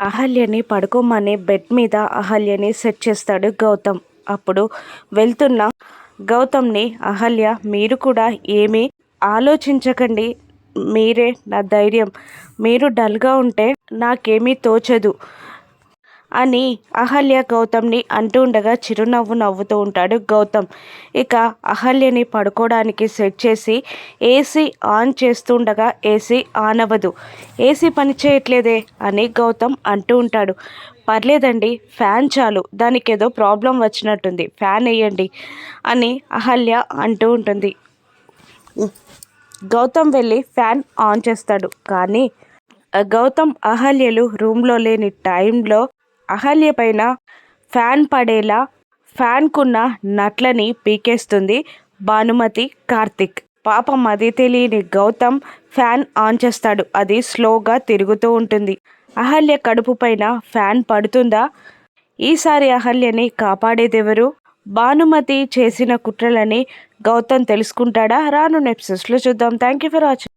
అహల్యని పడుకోమని bed మీద అహల్యని set చేస్తాడు గౌతమ్. అప్పుడు వెళ్తున్న గౌతమ్ని అహల్య మీరు కూడా ఏమీ ఆలోచించకండి. మీరే నా ధైర్యం. మీరు డల్గా ఉంటే నాకేమీ తోచదు. అని అహల్య గౌతమ్ని అంటూ ఉండగా చిరునవ్వు నవ్వుతూ ఉంటాడు గౌతమ్. ఇక అహల్యని పడుకోవడానికి సెట్ చేసి ఏసీ ఆన్ చేస్తుండగా ఏసీ ఆన్ అవ్వదు ఏసీ పని చేయట్లేదే అని గౌతమ్ అంటూ ఉంటాడు. పర్లేదండి ఫ్యాన్ చాలు దానికి ఏదో ప్రాబ్లం వచ్చినట్టుంది ఫ్యాన్ వేయండి అని అహల్య అంటూ ఉంటుంది. గౌతమ్ వెళ్ళి ఫ్యాన్ ఆన్ చేస్తాడు కానీ గౌతమ్ అహల్యలు రూమ్లో లేని టైంలో అహల్య పైన ఫ్యాన్ పడేలా ఫ్యాన్కున్న నట్లని పీకేస్తుంది భానుమతి కార్తిక్. పాపం అది తెలియని గౌతమ్ ఫ్యాన్ ఆన్ చేస్తాడు. అది స్లోగా తిరుగుతూ ఉంటుంది. అహల్య కడుపు పైన ఫ్యాన్ పడుతుందా? ఈసారి అహల్యని కాపాడేదెవరు? భానుమతి చేసిన కుట్రలని గౌతమ్ తెలుసుకుంటాడా? రాను నెప్సెస్లో చూద్దాం. Thank you for watching.